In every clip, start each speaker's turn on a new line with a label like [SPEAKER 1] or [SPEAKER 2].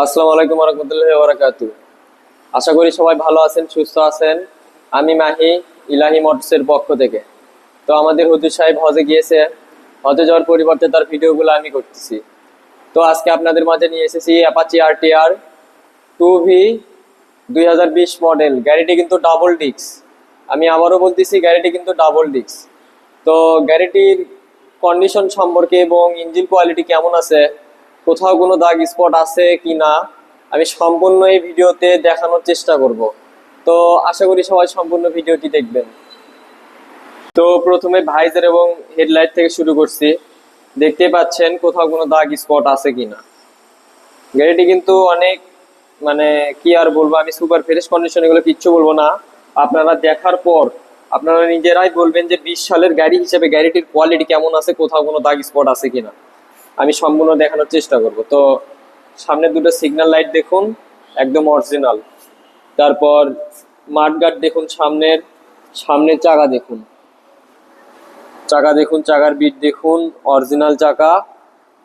[SPEAKER 1] আসসালামু আলাইকুম রহমতুল্লাহ বারাকাতু আশা করি সবাই ভালো আছেন, সুস্থ আছেন। আমি মাহি, ইলাহি মোটরসের পক্ষ থেকে। তো আমাদের হুজুর সাহেব হজে গিয়েছে, হজে যাওয়ার পরিবর্তে তার ভিডিওগুলো আমি করতেছি। তো আজকে আপনাদের মাঝে নিয়ে এসেছি অ্যাপাচি আর টি আর টু ভি দুই হাজার বিশ মডেল। গাড়িটি কিন্তু ডাবল ডিক্স আমি আবারও বলতেছি, গাড়িটি কিন্তু ডাবল ডিক্স তো গাড়িটির কন্ডিশন সম্পর্কে এবং ইঞ্জিন কোয়ালিটি কেমন আছে কোথাও কোনো দাগ স্পট আছে কি না আমি সম্পূর্ণ এই ভিডিওতে দেখানোর চেষ্টা করব। তো আশা করি সবাই সম্পূর্ণ ভিডিওটি দেখবেন। তো প্রথমে ভাইজার এবং হেডলাইট থেকে শুরু করছি। দেখতে পাচ্ছেন কোথাও কোনো দাগ স্পট আছে কি না গাড়িটি কিন্তু অনেক মানে কি আর বলব, আমি সুপার ফ্রেশ কন্ডিশন এগুলো কিচ্ছু বলব না। আপনারা দেখার পর আপনারা নিজেরাই বলবেন যে বিশ সালের গাড়ি হিসেবে গাড়িটির কোয়ালিটি কেমন আছে, কোথাও কোনো দাগ স্পট আছে কিনা। আমি সম্পূর্ণ দেখানোর চেষ্টা করব। তো সামনে দুটো সিগন্যাল লাইট দেখুন, একদম অরিজিনাল তারপর মাঠগার্ড দেখুন সামনের সামনের চাকা দেখুন। চাকা দেখুন, চাকার বিট দেখুন অরিজিনাল চাকা।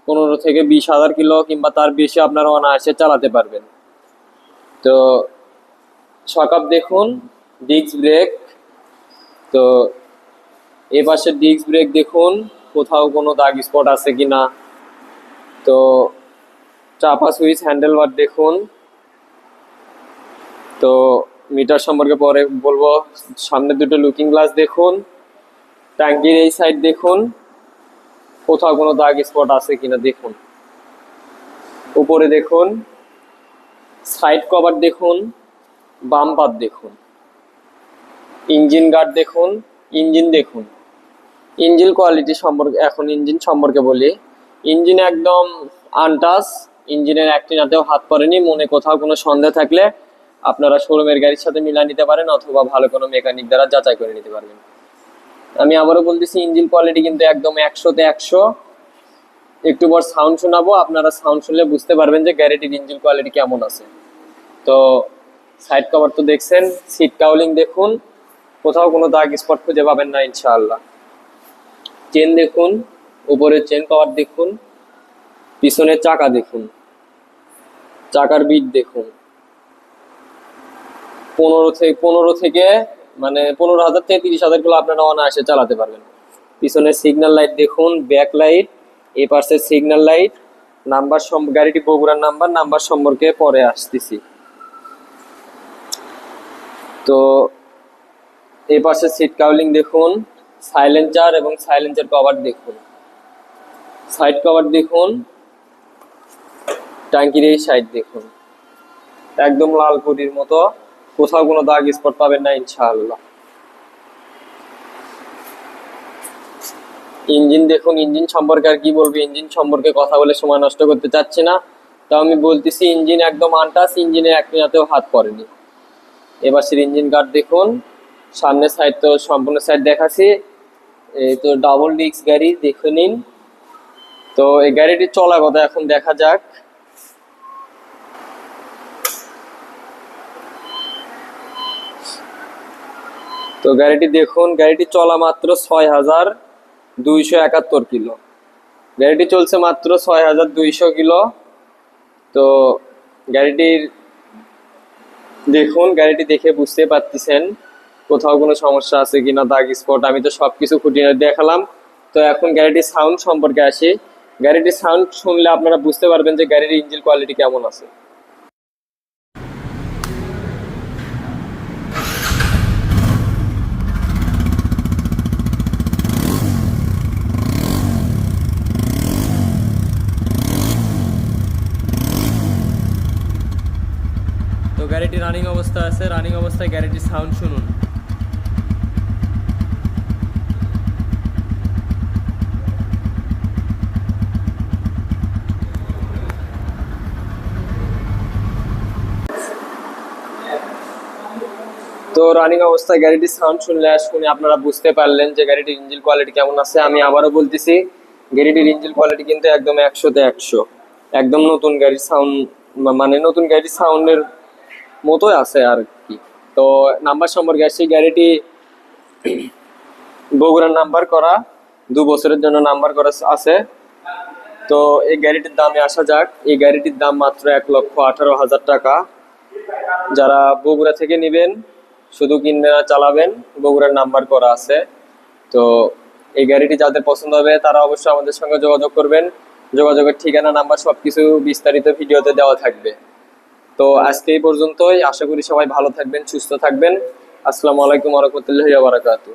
[SPEAKER 1] পনেরো থেকে বিশ হাজার কিলো কিংবা তার বেশি আপনারা অনায়াসে চালাতে পারবেন। তো সকাপ দেখুন ডিস্ক ব্রেক তো এ পাশের ডিস্ক ব্রেক দেখুন, কোথাও কোনো দাগ স্পট আছে কি না তো চাপা সুইচ হ্যান্ডেল বার দেখুন। তো মিটার সম্পর্কে পরে বলব, সামনে দুটো লুকিং গ্লাস দেখুন। ট্যাঙ্কির এই সাইড দেখুন। কোথাও কোনো দাগ স্পট আছে কিনা দেখুন। উপরে দেখুন। সাইড কভার দেখুন। বাম্পার দেখুন। ইঞ্জিন গার্ড দেখুন। ইঞ্জিন দেখুন। ইঞ্জিন কোয়ালিটি সম্পর্কে, এখন ইঞ্জিন সম্পর্কে বলি। ইঞ্জিন একদম আনটাস, ইঞ্জিনের একটিনাতেও হাত পড়েনি, মনে কোথাও কোনো সন্দেহ থাকলে আপনারা শোরুমের গাড়ির সাথে মিলা নিতে পারেন অথবা ভালো কোনো মেকানিক দ্বারা যাচাই করে নিতে পারবেন। আমি আবারও বলতেছি, ইঞ্জিন কোয়ালিটি কিন্তু একদম একশোতে একশো। একটু পর সাউন্ড শোনাবো, আপনারা সাউন্ড শুনলে বুঝতে পারবেন যে গাড়িটির ইঞ্জিন কোয়ালিটি কেমন আছে। তো সাইড কভার তো দেখছেন সিট কাউলিং দেখুন, কোথাও কোনো দাগ স্পট খুঁজে পাবেন না, ইনশাআল্লাহ। চেন দেখুন। উপরের চেন কভার দেখুন, পিছনের চাকা দেখুন, চাকার বিট দেখুন। পনেরো থেকে পনেরো থেকে মানে পনেরো হাজার থেকে তিরিশ হাজার কিলো আপনারা অনায়াসে চালাতে পারবেন। পিছনের সিগন্যাল লাইট দেখুন ব্যাক লাইট এ পাশের সিগন্যাল লাইট নাম্বার গাড়িটি বগুড়ার নাম্বার নাম্বার সম্পর্কে পরে আসতেছি। তো এই পাশে সিট কাউলিং দেখুন সাইলেন্সার এবং সাইলেন্সার কভার দেখুন। সাইড কভার দেখুন। ট্যাঙ্কির এই সাইড দেখুন। একদম লাল পুরির মতো। কোথাও কোনো দাগ স্পট পাবেন না, ইনশাআল্লাহ। ইঞ্জিন দেখুন, ইঞ্জিন সম্পর্কে আর কি বলব? ইঞ্জিন সম্পর্কে কথা বলে সময় নষ্ট করতে চাচ্ছি না। তাও আমি বলতেছি, ইঞ্জিন একদম আনটাস, ইঞ্জিনে এক মিনাতেও হাত পড়েনি। এবার সে ইঞ্জিন গার্ড দেখুন। সামনের সাইড তো সম্পূর্ণ সাইড দেখাচ্ছি। এই তো ডাবল ডিস্ক গাড়ি, দেখে নিন। তো এই গাড়িটির চলা কথা এখন দেখা যাক। তো গাড়িটি দেখুন, গাড়িটি চলা মাত্র ছয় হাজার দুইশো একাত্তর কিলো। গাড়িটি চলছে মাত্র ছয় হাজার দুইশো কিলো। তো গাড়িটির দেখুন, গাড়িটি দেখে বুঝতে পারতেছেন কোথাও কোনো সমস্যা আছে কিনা, দাগ স্পট, আমি তো সব কিছু খুঁটিয়ে দেখালাম। তো এখন গাড়িটির সাউন্ড সম্পর্কে আসি। গাড়িটির সাউন্ড শুনলে আপনারা বুঝতে পারবেন যে গাড়ির ইঞ্জিন কোয়ালিটি কেমন আছে। তো গাড়িটি রানিং অবস্থা আছে রানিং অবস্থায় গাড়িটির সাউন্ড শুনুন। তো রানিং অবস্থায় গাড়িটির সাউন্ড শুনলে শুনে আপনারা বুঝতে পারলেন যে গাড়িটির ইঞ্জিন কোয়ালিটি কেমন আছে। আমি আবারও বলতেছি, গাড়িটির ইঞ্জিন কোয়ালিটি কিন্তু একদম একশোতে একশো। একদম নতুন গাড়ির সাউন্ড মানে নতুন গাড়ির সাউন্ডের মতোই আছে আর কি। তো নাম্বার সম্পর্কে আসছি, গাড়িটি বগুড়ার নাম্বার করা, দু বছরের জন্য নাম্বার করা আছে। তো এই গাড়িটির দামে আসা যাক। এই গাড়িটির দাম মাত্র এক লক্ষ আঠারো হাজার টাকা। যারা বগুড়া থেকে নেবেন শুধু কিনবে না চালাবেন, বগুড়ার নাম্বার করা আছে। তো এই গাড়িটি যাদের পছন্দ হবে, তারা অবশ্যই আমাদের সঙ্গে যোগাযোগ করবেন। যোগাযোগের ঠিকানা, নাম্বার সবকিছু বিস্তারিত ভিডিওতে দেওয়া থাকবে। তো আজকে এই পর্যন্তই। আশা করি সবাই ভালো থাকবেন, সুস্থ থাকবেন। আসসালামু আলাইকুম রহমতুল্লাহ বারাকাতু